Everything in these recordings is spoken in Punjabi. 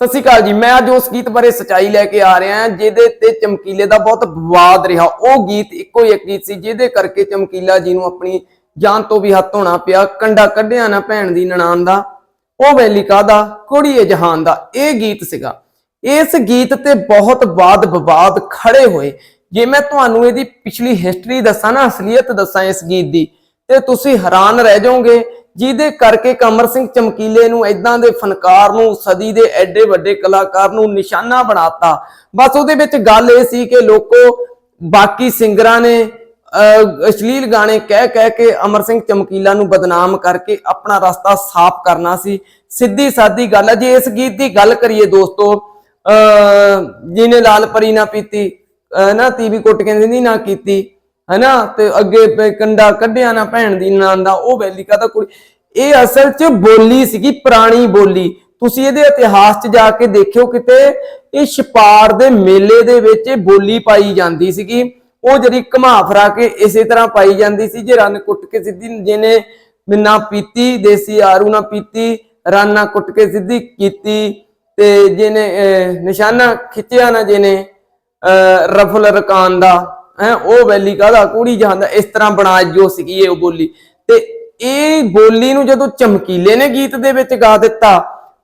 ਸਤਿ ਸ਼੍ਰੀ ਅਕਾਲ ਜੀ, ਮੈਂ ਅੱਜ ਉਸ ਗੀਤ ਬਾਰੇ ਸਚਾਈ ਲੈ ਕੇ ਆ ਰਿਹਾ ਜਿਹਦੇ ਤੇ ਚਮਕੀਲੇ ਦਾ ਬਹੁਤ ਵਿਵਾਦ ਰਿਹਾ। ਉਹ ਗੀਤ ਇੱਕੋ ਇੱਕ ਗੀਤ ਸੀ, ਜਿਹਦੇ ਕਰਕੇ ਚਮਕੀਲਾ ਜੀ ਨੂੰ ਆਪਣੀ ਜਾਨ ਤੋਂ ਵੀ ਹੱਥ ਧੋਣਾ ਪਿਆ। ਕੰਡਾ ਕੱਢਿਆ ਨਾ ਭੈਣ ਦੀ ਨਨਾਣ ਦਾ, ਉਹ ਵੈਲੀ ਕਾਦਾ ਕੁੜੀਏ ਜਹਾਨ ਦਾ। ਇਹ ਗੀਤ ਸੀਗਾ। ਇਸ ਗੀਤ ਤੇ ਬਹੁਤ ਬਾਦ ਵਿਵਾਦ ਖੜੇ ਹੋਏ। ਜੇ ਮੈਂ ਤੁਹਾਨੂੰ ਇਹਦੀ ਪਿਛਲੀ ਹਿਸਟਰੀ ਦੱਸਾਂ ਨਾ, ਅਸਲੀਅਤ ਦੱਸਾਂ ਇਸ ਗੀਤ ਦੀ, ਤੇ ਤੁਸੀਂ ਹੈਰਾਨ ਰਹਿ ਜਾਓਗੇ ਜਿਹਦੇ ਕਰਕੇ ਕਮਰ ਸਿੰਘ ਚਮਕੀਲੇ ਨੂੰ ਇਦਾਂ ਦੇ ਫਨਕਾਰ ਨੂੰ ਸਦੀ ਦੇ ਐਡੇ ਵੱਡੇ ਕਲਾਕਾਰ ਨੂੰ ਨਿਸ਼ਾਨਾ ਬਣਾਤਾ। ਬਸ ਉਹਦੇ ਵਿੱਚ ਗੱਲ ਇਹ ਸੀ ਕਿ ਲੋਕੋ ਬਾਕੀ ਸਿੰਗਰਾਂ ਨੇ ਅਸ਼ਲੀਲ ਗਾਣੇ ਕਹਿ ਕਹਿ ਕੇ ਅਮਰ ਸਿੰਘ ਚਮਕੀਲਾ ਨੂੰ ਬਦਨਾਮ ਕਰਕੇ ਆਪਣਾ ਰਸਤਾ ਸਾਫ਼ ਕਰਨਾ ਸੀ। ਸਿੱਧੀ ਸਾਦੀ ਗੱਲ ਹੈ। ਜੇ ਇਸ ਗੀਤ ਦੀ ਗੱਲ ਕਰੀਏ ਦੋਸਤੋ ਅਹ, ਜਿਹਨੇ ਲਾਲ ਪਰੀ ਨਾ ਪੀਤੀ ਅਹ, ਨਾ ਤੀਵੀ ਕੁੱਟ ਕੇ ਨਹੀਂ ਨਾ ਕੀਤੀ ਹਨਾ? ਤੇ ਅੱਗੇ ਪ- ਕੰਡਾ ਕੱਢਿਆ ਨਾ ਭੈਣ ਦੀ ਨਾਨ ਦਾ ਉਹ ਵੈਲਿਕਾ ਦਾ ਕੁੜੀ? ਇਹ ਅਸਲ 'ਚ ਬੋਲੀ ਸੀਗੀ ਪੁਰਾਣੀ ਬੋਲੀ। ਤੁਸੀਂ ਇਹਦੇ ਇਤਿਹਾਸ 'ਚ ਜਾ ਕੇ ਦੇਖਿਓ ਕਿਤੇ ਇਹ ਛਪਾਰ ਦੇ ਮੇਲੇ ਦੇ ਵਿੱਚ ਇਹ ਬੋਲੀ ਪਾਈ ਜਾਂਦੀ ਸੀਗੀ। ਉਹ ਜਿਹੜੀ ਘੁਮਾ ਫਰਾ ਕੇ ਇਸੇ ਤਰ੍ਹਾਂ ਪਾਈ ਜਾਂਦੀ ਸੀ ਜੇ ਰਨ ਕੁੱਟ ਕੇ ਸਿੱਧੀ ਜਿਹਨੇ ਨਾ ਪੀਤੀ ਦੇਸੀ ਆਰੂ ਨਾ ਪੀਤੀ ਰਨ ਨਾ ਕੁੱਟ ਕੇ ਸਿੱਧੀ ਕੀਤੀ ਤੇ ਜਿਹਨੇ ਅਹ, ਨਿਸ਼ਾਨਾ ਖਿੱਚਿਆ ਨਾ ਜਿਹਨੇ ਅਹ, ਰਫਲ ਰਕਾਨ ਦਾ ਹੈ, ਉਹ ਵੈਲੀ ਕਾਹਦਾ? ਕੁੜੀ ਜਹਾਨ ਇਸ ਤਰ੍ਹਾਂ ਬਣਾ ਜੋ ਸੀਗੀ ਇਹ ਬੋਲੀ। ਤੇ ਇਹ ਬੋਲੀ ਨੂੰ ਜਦੋਂ ਚਮਕੀਲੇ ਨੇ ਗੀਤ ਦੇ ਵਿੱਚ ਗਾ ਦਿੱਤਾ,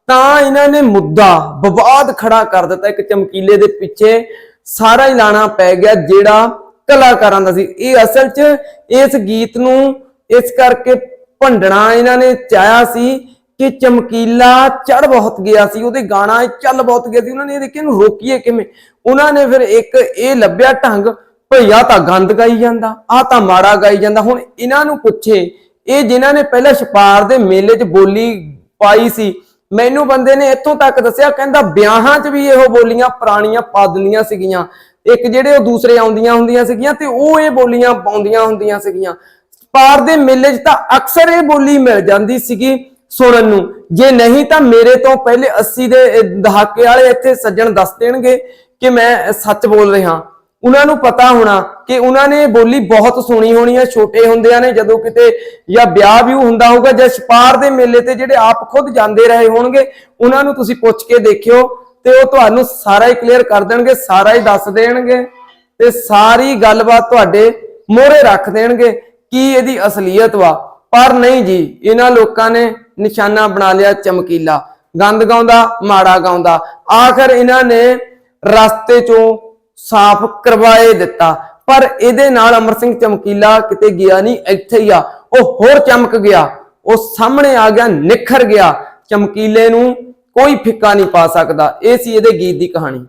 ਤਾਂ ਇਹਨਾਂ ਨੇ ਮੁੱਦਾ, ਵਿਵਾਦ ਖੜਾ ਕਰ ਦਿੱਤਾ। ਇੱਕ ਚਮਕੀਲੇ ਦੇ ਪਿੱਛੇ ਸਾਰਾ ਹੀ ਲਾਣਾ ਪੈ ਗਿਆ, ਜਿਹੜਾ ਕਲਾਕਾਰਾਂ ਦਾ ਸੀ। ਇਹ ਅਸਲ 'ਚ ਇਸ ਗੀਤ ਨੂੰ ਇਸ ਕਰਕੇ ਭੰਡਣਾ ਇਹਨਾਂ ਨੇ ਚਾਹਿਆ ਸੀ ਕਿ ਚਮਕੀਲਾ ਚੜ ਬਹੁਤ ਗਿਆ ਸੀ, ਉਹਦੇ ਗਾਣਾ ਚੱਲ ਬਹੁਤ ਗਿਆ ਸੀ। ਉਹਨਾਂ ਨੇ ਇਹ ਦੇਖਿਆ ਇਹਨੂੰ ਰੋਕੀਏ ਕਿਵੇਂ? ਉਹਨਾਂ ਨੇ ਫਿਰ ਇੱਕ ਇਹ ਲੱਭਿਆ ਢੰਗ ਭਈਆ ਤਾਂ ਗੰਦ ਗਾਈ ਜਾਂਦਾ ਆ ਤਾਂ ਮਾੜਾ ਗਾਈ ਜਾਂਦਾ। ਹੁਣ ਇਹਨਾਂ ਨੂੰ ਪੁੱਛੇ, ਇਹ ਜਿਨ੍ਹਾਂ ਨੇ ਪਹਿਲਾਂ ਛਪਾਰ ਦੇ ਮੇਲੇ 'ਚ ਬੋਲੀ ਪਾਈ ਸੀ, ਮੈਨੂੰ ਬੰਦੇ ਨੇ ਇੱਥੋਂ ਤੱਕ ਦੱਸਿਆ, ਕਹਿੰਦਾ ਵਿਆਹਾਂ 'ਚ ਵੀ ਇਹੋ ਬੋਲੀਆਂ ਪੁਰਾਣੀਆਂ ਪਾ ਦਿੰਦੀਆਂ ਸੀਗੀਆਂ। ਇੱਕ ਜਿਹੜੇ ਉਹ ਦੂਸਰੇ ਆਉਂਦੀਆਂ ਹੁੰਦੀਆਂ ਸੀਗੀਆਂ ਤੇ ਉਹ ਇਹ ਬੋਲੀਆਂ ਪਾਉਂਦੀਆਂ ਹੁੰਦੀਆਂ ਸੀਗੀਆਂ। ਪਾਰ ਦੇ ਮੇਲੇ 'ਚ ਤਾਂ ਅਕਸਰ ਇਹ ਬੋਲੀ ਮਿਲ ਜਾਂਦੀ ਸੀਗੀ ਸੁਣਨ ਨੂੰ। ਜੇ ਨਹੀਂ ਤਾਂ ਮੇਰੇ ਤੋਂ ਪਹਿਲੇ 80 ਦੇ ਦਹਾਕੇ ਵਾਲੇ ਇੱਥੇ ਸੱਜਣ ਦੱਸ ਦੇਣਗੇ ਕਿ ਮੈਂ ਸੱਚ ਬੋਲ ਰਿਹਾ। ਉਹਨਾਂ ਨੂੰ ਪਤਾ ਹੋਣਾ ਕਿ ਉਹਨਾਂ ਨੇ ਬੋਲੀ ਬਹੁਤ ਸੁਣੀ ਹੋਣੀ ਹੈ ਛੋਟੇ ਹੁੰਦਿਆਂ ਨੇ ਜਦੋਂ ਕਿਤੇ ਜਾਂ ਵਿਆਹ ਵੀ ਹੁੰਦਾ ਹੋਊਗਾ ਜਾਂ ਛਪਾਰ ਦੇ ਮੇਲੇ ਤੇ ਜਿਹੜੇ ਆਪ ਖੁਦ ਜਾਂਦੇ ਰਹੇ ਹੋਣਗੇ, ਉਹਨਾਂ ਨੂੰ ਤੁਸੀਂ ਪੁੱਛ ਕੇ ਦੇਖਿਓ ਤੇ ਉਹ ਤੁਹਾਨੂੰ ਸਾਰਾ ਹੀ ਕਲੀਅਰ ਕਰ ਦੇਣਗੇ, ਸਾਰਾ ਹੀ ਦੱਸ ਦੇਣਗੇ ਤੇ ਸਾਰੀ ਗੱਲਬਾਤ ਤੁਹਾਡੇ ਮੋਹਰੇ ਰੱਖ ਦੇਣਗੇ ਕੀ ਇਹਦੀ ਅਸਲੀਅਤ ਵਾ। ਪਰ ਨਹੀਂ ਜੀ, ਇਹਨਾਂ ਲੋਕਾਂ ਨੇ ਨਿਸ਼ਾਨਾ ਬਣਾ ਲਿਆ ਚਮਕੀਲਾ। ਗੰਦ ਗਾਉਂਦਾ, ਮਾੜਾ ਗਾਉਂਦਾ। ਆਖਰ ਇਹਨਾਂ ਨੇ ਰਸਤੇ ਚੋਂ ਸਾਫ਼ ਕਰਵਾਏ ਦਿੱਤਾ। ਪਰ ਇਹਦੇ ਨਾਲ ਅਮਰ ਸਿੰਘ ਚਮਕੀਲਾ ਕਿਤੇ ਗਿਆ ਨਹੀਂ, ਇੱਥੇ ਹੀ ਆ। ਉਹ ਹੋਰ ਚਮਕ ਗਿਆ। ਉਹ ਸਾਹਮਣੇ ਆ ਗਿਆ, ਨਿਖਰ ਗਿਆ। ਚਮਕੀਲੇ ਨੂੰ ਕੋਈ ਫਿੱਕਾ ਨਹੀਂ ਪਾ ਸਕਦਾ। ਇਹ ਸੀ ਇਹਦੇ ਗੀਤ ਦੀ ਕਹਾਣੀ।